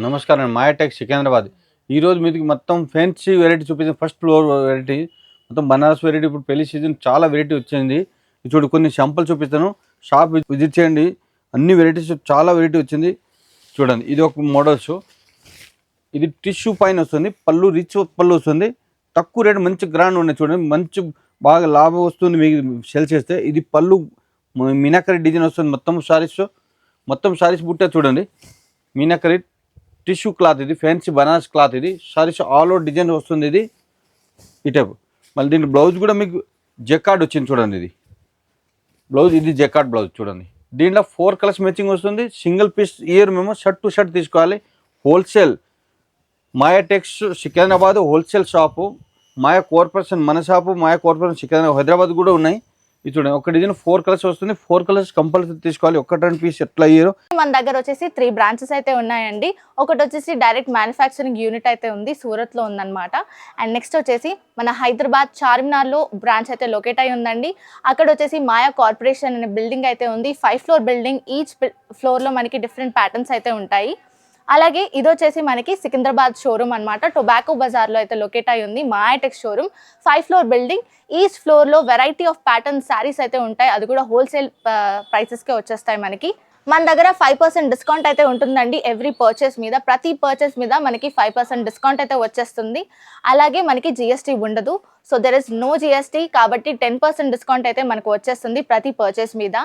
నమస్కారం మాయాటెక్ సికింద్రాబాద్. ఈరోజు మీకు మొత్తం ఫ్యాన్సీ వెరైటీ చూపించిన ఫస్ట్ ఫ్లోర్ వెరైటీ మొత్తం బనారస్ వెరైటీ ఇప్పుడు పెళ్ళి సీజన్ చాలా వెరైటీ వచ్చింది. చూడు కొన్ని శాంపుల్ చూపిస్తాను. షాప్ విజిట్ చేయండి. అన్ని వెరైటీస్ చాలా వెరైటీ వచ్చింది. చూడండి ఇది ఒక మోడల్స్ ఇది టిష్యూ పైన వస్తుంది. పళ్ళు రిచ్ పళ్ళు వస్తుంది. తక్కువ రేటు మంచి గ్రాండ్ ఉన్నాయి చూడండి. మంచి బాగా లాభం వస్తుంది మీకు సెల్ చేస్తే. ఇది పళ్ళు మ- మీనాకరి డిజైన్ వస్తుంది మొత్తం శారీస్. మొత్తం శారీస్ బుట్ట చూడండి. మీనాకరి టిష్యూ క్లాత్ ఇది ఫ్యాన్సీ బనారస్ క్లాత్ ఇది. సారీస్ ఆల్ ఓవర్ డిజైన్ వస్తుంది ఇది. ఈ టైప్ మళ్ళీ దీని బ్లౌజ్ కూడా మీకు జెకార్డ్ వచ్చింది చూడండి ఇది. బ్లౌజ్ ఇది జెకార్డ్ బ్లౌజ్ చూడండి. దీంట్లో ఫోర్ కలర్స్ మ్యాచింగ్ వస్తుంది. సింగిల్ పీస్ ఇయర్ మేము షర్ట్ టు షర్ట్ తీసుకోవాలి. Wholesale Mayatex Secunderabad wholesale shop Maya corporation మన షాపు మాయా కార్పొరేషన్ సికింద్రాబాద్ హైదరాబాద్ కూడా ఉన్నాయి. ఇది చూడండి ఒక డిజైన్ ఫోర్ కలర్స్ వస్తుంది. ఫోర్ కలర్స్ కంపల్సరీ తీసుకోవాలి. ఒకటి రెండు పీస్ ఎట్లా అయ్యారు మన దగ్గర వచ్చేసి త్రీ బ్రాంచెస్ అయితే ఉన్నాయండి. ఒకటి వచ్చేసి డైరెక్ట్ మ్యానుఫ్యాక్చరింగ్ యూనిట్ అయితే ఉంది సూరత్లో ఉందన్నమాట. అండ్ నెక్స్ట్ వచ్చేసి మన హైదరాబాద్ చార్మినార్లో బ్రాంచ్ అయితే లొకేట్ అయి ఉందండి. అక్కడ వచ్చేసి మాయా కార్పొరేషన్ అనే బిల్డింగ్ అయితే ఉంది. ఫైవ్ ఫ్లోర్ బిల్డింగ్ ఈచ్ ఫ్లోర్లో మనకి డిఫరెంట్ ప్యాటర్న్స్ అయితే ఉంటాయి. అలాగే ఇది వచ్చేసి మనకి సికింద్రాబాద్ షోరూమ్ అనమాట టొబాకో బజార్లో అయితే లొకేట్ అయి ఉంది. Mayatek showroom five floor building east ఫ్లోర్లో వెరైటీ ఆఫ్ ప్యాటర్న్ శారీస్ అయితే ఉంటాయి. అది కూడా హోల్సేల్ ప్రైసెస్కే వచ్చేస్తాయి మనకి. మన దగ్గర ఫైవ్ పర్సెంట్ డిస్కౌంట్ అయితే ఉంటుందండి ఎవ్రీ పర్చేస్ మీద. ప్రతి పర్చేస్ మీద మనకి ఫైవ్ పర్సెంట్ డిస్కౌంట్ అయితే వచ్చేస్తుంది. అలాగే మనకి జిఎస్టీ ఉండదు. So there is no GST కాబట్టి టెన్ పర్సెంట్ డిస్కౌంట్ అయితే మనకు వచ్చేస్తుంది ప్రతి పర్చేస్ మీద.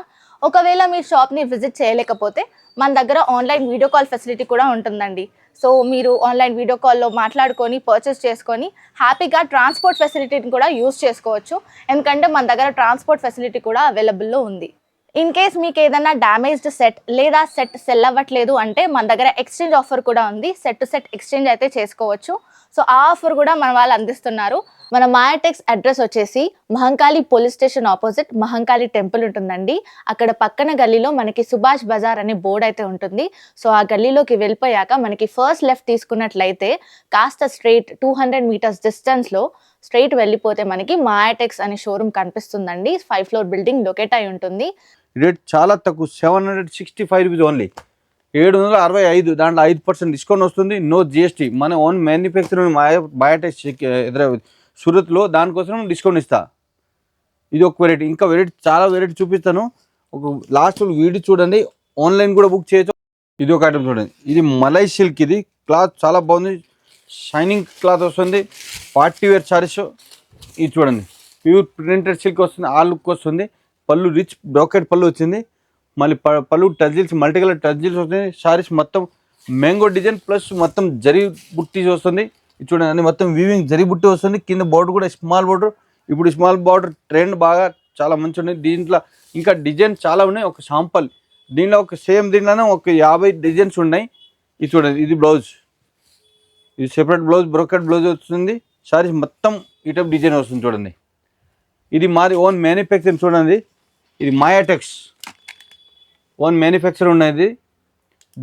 ఒకవేళ మీ షాప్ని విజిట్ చేయలేకపోతే మన దగ్గర ఆన్లైన్ వీడియో కాల్ ఫెసిలిటీ కూడా ఉంటుందండి. సో మీరు ఆన్లైన్ వీడియో కాల్లో మాట్లాడుకొని పర్చేస్ చేసుకొని హ్యాపీగా ట్రాన్స్పోర్ట్ ఫెసిలిటీని కూడా యూస్ చేసుకోవచ్చు. ఎందుకంటే మన దగ్గర ట్రాన్స్పోర్ట్ ఫెసిలిటీ కూడా అవైలబుల్లో ఉంది. ఇన్ కేస్ మీకు ఏదైనా డ్యామేజ్డ్ సెట్ లేదా సెట్ సెల్ అవ్వట్లేదు అంటే మన దగ్గర ఎక్స్చేంజ్ ఆఫర్ కూడా ఉంది. సెట్ టు సెట్ ఎక్స్చేంజ్ అయితే చేసుకోవచ్చు. సో ఆ ఆఫర్ కూడా మన వాళ్ళు అందిస్తున్నారు. మన మాయాటెక్స్ అడ్రస్ వచ్చేసి Mahankali police station opposite Mahankali temple ఉంటుందండి. అక్కడ పక్కన గల్లీలో మనకి సుభాష్ బజార్ అనే బోర్డ్ అయితే ఉంటుంది. సో ఆ గల్లీలోకి వెళ్ళిపోయాక మనకి ఫస్ట్ లెఫ్ట్ తీసుకున్నట్లయితే కాస్త స్ట్రైట్ టూ హండ్రెడ్ మీటర్స్ డిస్టెన్స్లో స్ట్రైట్ వెళ్ళిపోతే మనకి మాయాటెక్స్ అనే షోరూమ్ కనిపిస్తుందండి. ఫైవ్ ఫ్లోర్ బిల్డింగ్ లొకేట్ అయి ఉంటుంది. రేట్ చాలా తక్కువ. Seven hundred sixty five rupees only ఏడు వందల అరవై ఐదు దాంట్లో ఐదు పర్సెంట్ డిస్కౌంట్ వస్తుంది. నో జిఎస్టీ మన ఓన్ మ్యానుఫ్యాక్చరింగ్ బయోటెక్ ఎదురవుతుంది సూరత్లో దానికోసం డిస్కౌంట్ ఇస్తా. ఇది ఒక వెరైటీ ఇంకా వెరైటీ చాలా వెరైటీ చూపిస్తాను. ఒక లాస్ట్ వీడియో చూడండి. ఆన్లైన్ కూడా బుక్ చేయొచ్చు. ఇది ఒక ఐటమ్ చూడండి. ఇది మలై సిల్క్ ఇది. క్లాత్ చాలా బాగుంది. షైనింగ్ క్లాత్ వస్తుంది. పార్టీ వేర్ సారీస్ ఇది చూడండి. ప్యూర్ ప్రింటెడ్ సిల్క్ వస్తుంది. ఆ లుక్ వస్తుంది. పళ్ళు రిచ్ బ్రోకెట్ పళ్ళు వచ్చింది. మళ్ళీ ప- పళ్ళు టజిల్స్ మల్టీ కలర్ టజిల్స్ వస్తుంది. సారీస్ మొత్తం మ్యాంగో డిజైన్ ప్లస్ మొత్తం జరీ బుట్టి వస్తుంది. ఇది చూడండి అన్ని మొత్తం వీవింగ్ జరిబుట్టి వస్తుంది. కింద బోర్డర్ కూడా స్మాల్ బోర్డర్ ఇప్పుడు స్మాల్ బార్డర్ ట్రెండ్ బాగా చాలా మంచి ఉన్నాయి. దీంట్లో ఇంకా డిజైన్ చాలా ఉన్నాయి. ఒక షాంపల్ దీనిలో ఒక సేమ్ దీంట్లోనే ఒక యాభై డిజైన్స్ ఉన్నాయి. ఇది చూడండి ఇది బ్లౌజ్ ఇది సెపరేట్ బ్లౌజ్ బ్రోకెట్ బ్లౌజ్ వస్తుంది. సారీస్ మొత్తం ఈ టైప్ డిజైన్ వస్తుంది చూడండి. ఇది మాది ఓన్ మ్యానుఫ్యాక్చరింగ్ చూడండి. ఇది మాయాటెక్స్ ఓన్ మ్యానుఫ్యాక్చర్ ఉన్నది.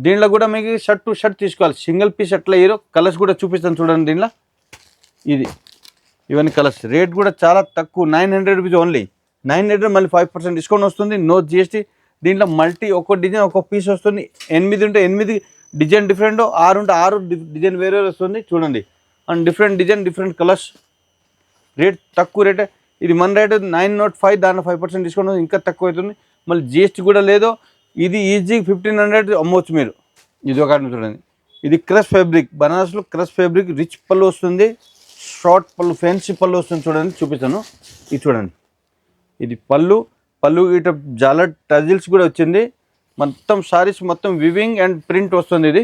దీంట్లో కూడా మీకు షర్ట్ టు షర్ట్ తీసుకోవాలి. సింగిల్ పీస్ ఎట్లా హీరో కలర్స్ కూడా చూపిస్తాను చూడండి దీంట్లో. ఇది. ఇవన్నీ కలర్స్. రేట్ కూడా చాలా తక్కువ. Nine hundred rupees only. Nine hundred మళ్ళీ ఫైవ్ పర్సెంట్ డిస్కౌంట్ వస్తుంది. No GST. దీంట్లో మల్టీ ఒక్కో డిజైన్ ఒక్కో పీస్ వస్తుంది. ఎనిమిది ఉంటే ఎనిమిది డిజైన్ డిఫరెంట్ ఆరు ఉంటే ఆరు డిజైన్ వేరే వస్తుంది. చూడండి. And different design different colours. Rate తక్కువ రేట్. ఇది మన రేట్ నైన్ నాట్ ఫైవ్ దాంట్లో ఫైవ్ పర్సెంట్ డిస్కౌంట్ ఇంకా తక్కువ అవుతుంది. మళ్ళీ జిఎస్టీ కూడా లేదు. ఇది ఈజీ ఫిఫ్టీన్ హండ్రెడ్ అమ్మవచ్చు మీరు. ఇది ఒక చూడండి. ఇది క్రష్ ఫ్యాబ్రిక్ బనారస్లో క్రష్ ఫ్యాబ్రిక్ రిచ్ పళ్ళు వస్తుంది షార్ట్ పళ్ళు ఫ్యాన్సీ పళ్ళు వస్తుంది చూడండి చూపిస్తాను. ఇది చూడండి. ఇది పళ్ళు పళ్ళు ఇట జాల టజిల్స్ కూడా వచ్చింది. మొత్తం సారీస్ మొత్తం వివింగ్ అండ్ ప్రింట్ వస్తుంది ఇది.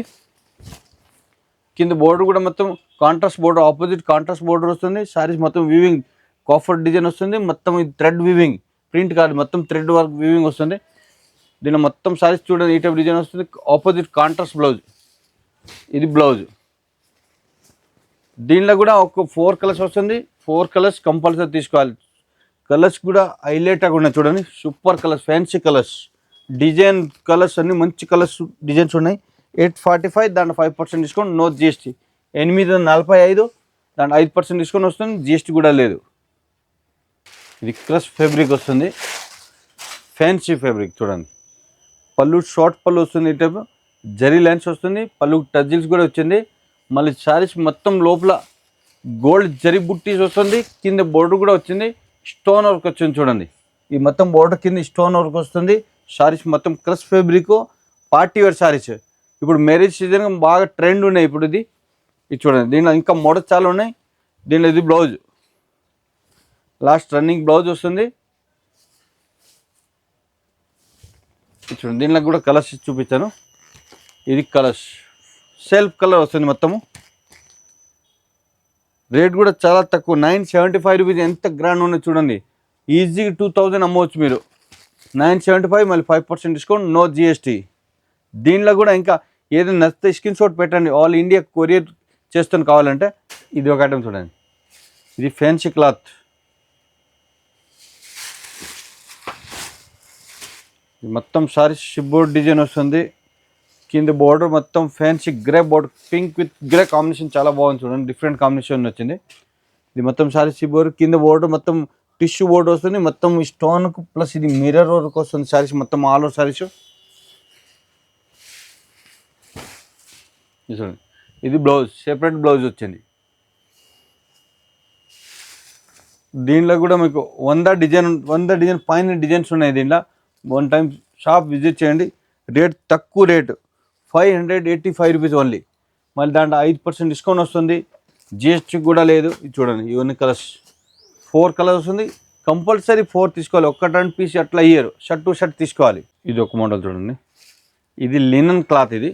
కింద బోర్డర్ కూడా మొత్తం contrast border opposite contrast border వస్తుంది. సారీస్ మొత్తం వివింగ్ కాఫర్ డిజైన్ వస్తుంది. మొత్తం ఇది థ్రెడ్ వివింగ్ ప్రింట్ కాదు మొత్తం థ్రెడ్ వర్క్ వివింగ్ వస్తుంది. దీని మొత్తం సారీస్ చూడండి ఈ టైప్ డిజైన్ వస్తుంది. ఆపోజిట్ కాంట్రాస్ట్ బ్లౌజ్ ఇది బ్లౌజ్ దీనిలో కూడా ఒక ఫోర్ కలర్స్ వస్తుంది. ఫోర్ కలర్స్ కంపల్సరీ తీసుకోవాలి. కలర్స్ కూడా హైలైట్గా ఉన్నాయి చూడండి. Super colours fancy colours design colours అన్నీ మంచి కలర్స్ డిజైన్స్ ఉన్నాయి. ఎయిట్ ఫార్టీ ఫైవ్ దాంట్లో five percent discount no GST ఎనిమిది నలభై ఐదు దాంట్లో ఐదు పర్సెంట్ డిస్కౌంట్ వస్తుంది. జిఎస్టీ కూడా లేదు. ఇది క్రష్ ఫ్యాబ్రిక్ వస్తుంది. ఫ్యాన్సీ ఫ్యాబ్రిక్ చూడండి. పళ్ళు షార్ట్ పళ్ళు వస్తుంది ఈ టైప్. జరీ లైన్స్ వస్తుంది. పళ్ళు టజిల్స్ కూడా వచ్చింది. మళ్ళీ శారీస్ మొత్తం లోపల గోల్డ్ జరీ బుట్టీస్ వస్తుంది. కింద బోర్డర్ కూడా వచ్చింది. స్టోన్ వర్క్ వచ్చింది చూడండి. ఈ మొత్తం బోర్డర్ కింద స్టోన్ వర్క్ వస్తుంది. శారీస్ మొత్తం crush fabric party wear saris. ఇప్పుడు మ్యారేజ్ సీజన్ బాగా ట్రెండ్ ఉన్నాయి ఇప్పుడు ఇది. ఇది చూడండి. దీనిలో ఇంకా మోడల్స్ చాలా ఉన్నాయి. దీనిలో ఇది బ్లౌజ్ లాస్ట్ రన్నింగ్ బ్లౌజ్ వస్తుంది. చూడండి దీనిలో కూడా కలర్స్ చూపించాను ఇది కలర్స్ సెల్ఫ్ కలర్ వస్తుంది మొత్తము. రేట్ కూడా చాలా తక్కువ. Nine seventy five rupees. ఎంత గ్రాండ్ ఉన్నది చూడండి. ఈజీగా టూ థౌజండ్ అమ్మవచ్చు మీరు. నైన్ సెవెంటీ ఫైవ్ మళ్ళీ five percent discount no GST దీనిలో కూడా ఇంకా ఏదైనా నచ్చితే స్క్రీన్ షాట్ పెట్టండి. ఆల్ ఇండియా కొరియర్ చేస్తాను కావాలంటే ఇది ఒక ఐటమ్ చూడండి. ఇది ఫ్యాన్సీ క్లాత్ మొత్తం సారీ షిబ్బోర్డ్ డిజైన్ వస్తుంది. కింద బోర్డర్ మొత్తం fancy grey border pink with grey combination చాలా బాగుంది చూడండి. డిఫరెంట్ కాంబినేషన్ వచ్చింది. ఇది మొత్తం సారీ షిబ్బోర్ కింద బోర్డర్ మొత్తం టిష్యూ బోర్డ్ వస్తుంది. మొత్తం స్టోన్ ప్లస్ ఇది మిర్రర్ వర్క్ వస్తుంది సారీస్ మొత్తం ఆల్ ఓవర్ సారీస్. ఇది చూడండి. ఇది బ్లౌజ్ సెపరేట్ బ్లౌజ్ వచ్చింది. దీనిలో కూడా మీకు వంద డిజైన్ వంద డిజైన్ పైన డిజైన్స్ ఉన్నాయి దీనిలో. వన్ టైం షాప్ విజిట్ చేయండి. రేట్ తక్కువ rate five hundred eighty five rupees only మళ్ళీ దాంట్లో ఐదు పర్సెంట్ డిస్కౌంట్ వస్తుంది. జిఎస్టీ కూడా లేదు. ఇది చూడండి ఇవన్నీ కలర్స్ ఫోర్ కలర్స్ వస్తుంది. కంపల్సరీ ఫోర్ తీసుకోవాలి. ఒక్క రెండు పీస్ అట్లా ఇయ్యరు. షర్ట్ టు షర్ట్ తీసుకోవాలి. ఇది ఒక మోడల్ చూడండి. ఇది లినన్ క్లాత్ ఇది.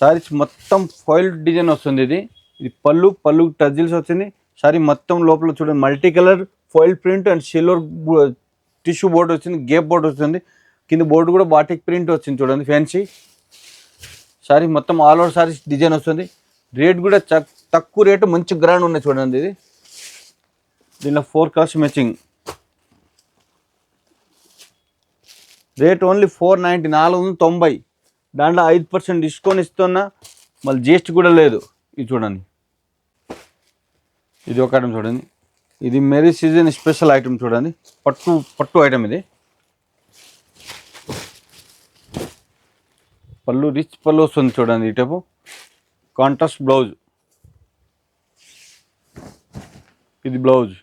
సారీస్ మొత్తం ఫాయిల్ డిజైన్ వస్తుంది ఇది. ఇది పళ్ళు పళ్ళు టజిల్స్ వచ్చింది. సారీ మొత్తం లోపల చూడండి. Multi colour foil print and silver tissue board వచ్చింది గేప్ బోర్డ్ వస్తుంది. కింద బోర్డు కూడా బాటిక్ ప్రింట్ వచ్చింది చూడండి ఫ్యాన్సీ సారీ మొత్తం ఆల్ ఓవర్ సారీస్ డిజైన్ వస్తుంది. రేట్ కూడా తక్కువ రేటు మంచి గ్రాండ్ ఉన్నాయి చూడండి ఇది. దీనిలో four colours matching rate only four ninety నాలుగు వందల తొంభై. దాంట్లో ఐదు పర్సెంట్ డిస్కౌంట్ ఇస్తున్నా మళ్ళీ జిఎస్టీ కూడా లేదు. ఇది చూడండి. ఇది ఒకటం చూడండి. ఇది మెరీ సీజన్ స్పెషల్ ఐటమ్ చూడండి. పట్టు పట్టు ఐటమ్ ఇది. పళ్ళు రిచ్ పళ్ళు వస్తుంది చూడండి ఈ టైపు. Contrast blouse. ఇది బ్లౌజ్.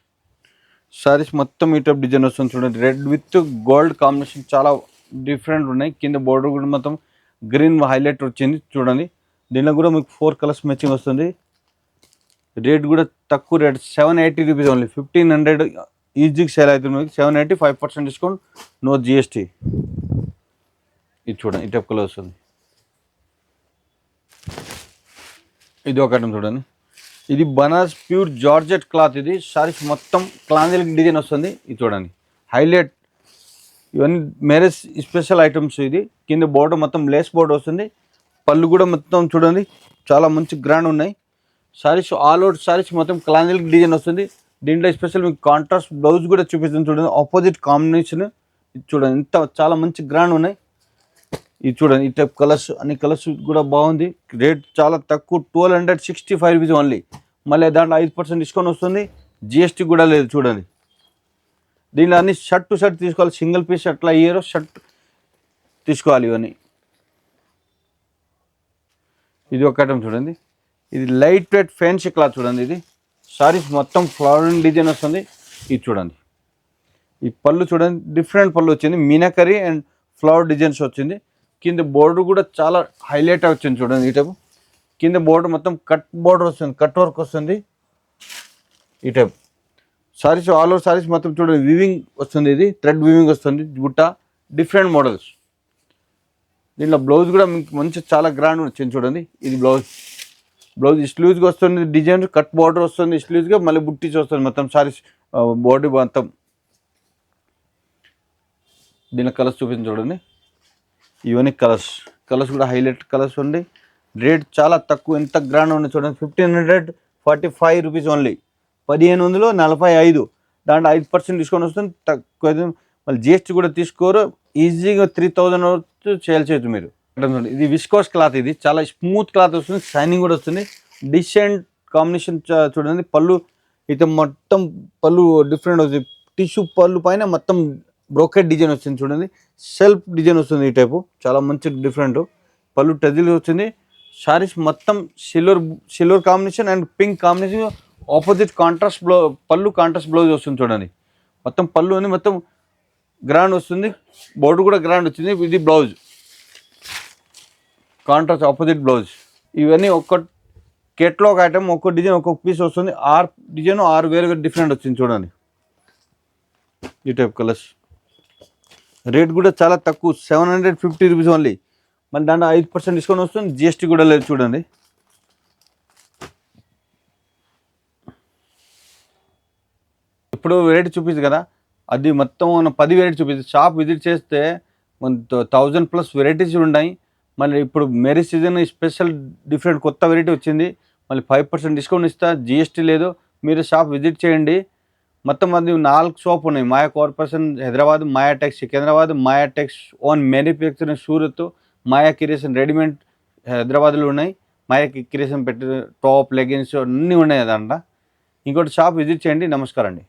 సారీస్ మొత్తం ఈ టైప్ డిజైన్ వస్తుంది చూడండి. రెడ్ విత్ గోల్డ్ కాంబినేషన్ చాలా డిఫరెంట్ ఉన్నాయి. కింద బోర్డర్ కూడా మొత్తం గ్రీన్ హైలైట్ వచ్చింది చూడండి. దీనిలో కూడా మీకు ఫోర్ కలర్స్ మ్యాచింగ్ వస్తుంది. రేట్ కూడా తక్కువ rate seven eighty rupees only fifteen hundred ఈజీకి sale అవుతుంది మీకు. Seven eighty five percent discount no GST ఇది చూడండి ఈ టైప్ వస్తుంది ఇది ఒక ఐటమ్ చూడండి. ఇది బనారస్ ప్యూర్ జార్జెట్ క్లాత్ ఇది. సారీస్ మొత్తం క్లాంజల్ డిజైన్ వస్తుంది. ఇది చూడండి. హైలైట్ ఇవన్నీ మ్యారేజ్ స్పెషల్ ఐటమ్స్ ఇది. కింద బోర్డర్ మొత్తం లేస్ బోర్డర్ వస్తుంది. పళ్ళు కూడా మొత్తం చూడండి. చాలా మంచి గ్రాండ్ ఉన్నాయి. సారీస్ ఆల్ అవుట్ సారీస్ మొత్తం క్లాంజల్ డిజైన్ వస్తుంది. దీంట్లో స్పెషల్ మీకు కాంట్రాస్ట్ బ్లౌజ్ కూడా చూపిస్తుంది చూడండి. ఆపోజిట్ కాంబినేషన్ ఇది చూడండి. ఇంత చాలా మంచి గ్రాండ్ ఉన్నాయి. ఇది చూడండి. ఈ టైప్ కలర్స్ అన్ని కలర్స్ కూడా బాగుంది. రేట్ చాలా తక్కువ. Twelve hundred sixty five rupees only మళ్ళీ దాంట్లో ఐదు పర్సెంట్ డిస్కౌంట్ వస్తుంది. జిఎస్టీ కూడా లేదు చూడండి. దీనిలో అన్ని షర్ట్ టు షర్ట్ తీసుకోవాలి. సింగిల్ పీస్ అట్లా ఇయర్ షర్ట్ తీసుకోవాలి ఇవన్నీ. ఇది ఒక ఐటమ్ చూడండి. ఇది లైట్ వెయిట్ ఫ్యాన్సీ క్లాత్ చూడండి ఇది. సారీస్ మొత్తం ఫ్లవరింగ్ డిజైన్ వస్తుంది. ఇది చూడండి. ఈ పళ్ళు చూడండి డిఫరెంట్ పళ్ళు వచ్చింది. మీనాకరీ అండ్ ఫ్లవర్ డిజైన్స్ వచ్చింది. కింద బోర్డర్ కూడా చాలా హైలైట్ వచ్చింది చూడండి ఈ టైపు. కింద బోర్డర్ మొత్తం కట్ బోర్డర్ వస్తుంది కట్ వర్క్ వస్తుంది. ఈ type. Saris all over saris మొత్తం చూడండి వివింగ్ వస్తుంది ఇది. థ్రెడ్ వివింగ్ వస్తుంది గుట్ట డిఫరెంట్ మోడల్స్ దీంట్లో బ్లౌజ్ కూడా మీకు మంచి చాలా గ్రాండ్ వచ్చింది చూడండి. ఇది బ్లౌజ్ బ్లౌజ్ స్లూజ్గా వస్తుంది డిజైన్ కట్ బార్డర్ వస్తుంది స్లూజ్గా మళ్ళీ బుట్టిస్ వస్తుంది మొత్తం సారీ బాడీ మొత్తం. దీని కలర్స్ చూపించి చూడండి. ఇవన్నీ కలర్స్. కలర్స్ కూడా హైలైట్ కలర్స్ ఉండి రేట్ చాలా తక్కువ ఎంత గ్రాండ్ ఉంది చూడండి. Fifteen hundred forty five rupees only. పదిహేను వందలు నలభై ఐదు. దాంట్లో ఐదు పర్సెంట్ డిస్కౌంట్ వస్తుంది. తక్కువ మళ్ళీ జిఎస్టీ కూడా తీసుకోరు. ఈజీగా త్రీ థౌజండ్ వరకు సేల్ చేయొచ్చు మీరు. ఇది విస్కోస్ క్లాత్ ఇది. చాలా స్మూత్ క్లాత్ వస్తుంది. షైనింగ్ కూడా వస్తుంది. డిసెంట్ కాంబినేషన్ చూడండి. పళ్ళు అయితే మొత్తం పళ్ళు డిఫరెంట్ వస్తుంది. టిష్యూ పళ్ళు పైన మొత్తం బ్రోకెట్ డిజైన్ వస్తుంది చూడండి. సెల్ఫ్ డిజైన్ వస్తుంది ఈ టైపు చాలా మంచి డిఫరెంట్ పళ్ళు టజిల్ వచ్చింది శారీస్ మొత్తం silver silver combination and pink combination opposite contrast blouse పళ్ళు కాంట్రాస్ట్ బ్లౌజ్ వస్తుంది చూడండి. మొత్తం పళ్ళు అని మొత్తం గ్రాండ్ వస్తుంది. బోర్డు కూడా గ్రాండ్ వచ్చింది. ఇది బ్లౌజ్ కాంట్రాస్ట్ ఆపోజిట్ బ్లౌజ్ ఇవన్నీ ఒక్క కేట్లాగ్ ఐటమ్ ఒక్క డిజైన్ ఒక్కొక్క పీస్ వస్తుంది. ఆరు డిజైన్ ఆరు వేరు డిఫరెంట్ వచ్చింది చూడండి. ఈ టైప్ కలర్స్ రేట్ కూడా చాలా తక్కువ seven hundred fifty rupees only మళ్ళీ దాంట్లో ఐదు పర్సెంట్ డిస్కౌంట్ వస్తుంది. జిఎస్టీ కూడా లేదు చూడండి. ఇప్పుడు వెరైటీ చూపిస్తుంది కదా. అది మొత్తం పది వెరైటీ చూపిస్తుంది. షాప్ విజిట్ చేస్తే థౌజండ్ ప్లస్ వెరైటీస్ ఉన్నాయి మళ్ళీ ఇప్పుడు మ్యారేజ్ సీజన్ స్పెషల్ డిఫరెంట్ కొత్త వెరైటీ వచ్చింది. మళ్ళీ ఫైవ్ పర్సెంట్ డిస్కౌంట్ ఇస్తా. జిఎస్టీ లేదు. మీరు షాప్ విజిట్ చేయండి. మొత్తం అది నాలుగు షాప్ ఉన్నాయి. Maya corporation Hyderabad Maya Tex Secunderabad Maya Tex own manufacturing Surat Maya corporation readymade హైదరాబాద్లో ఉన్నాయి. మాయా కిరేషన్ పెట్టిన టాప్ లెగిన్స్ అన్నీ ఉన్నాయి అదంట. ఇంకోటి షాప్ విజిట్ చేయండి. నమస్కారం అండి.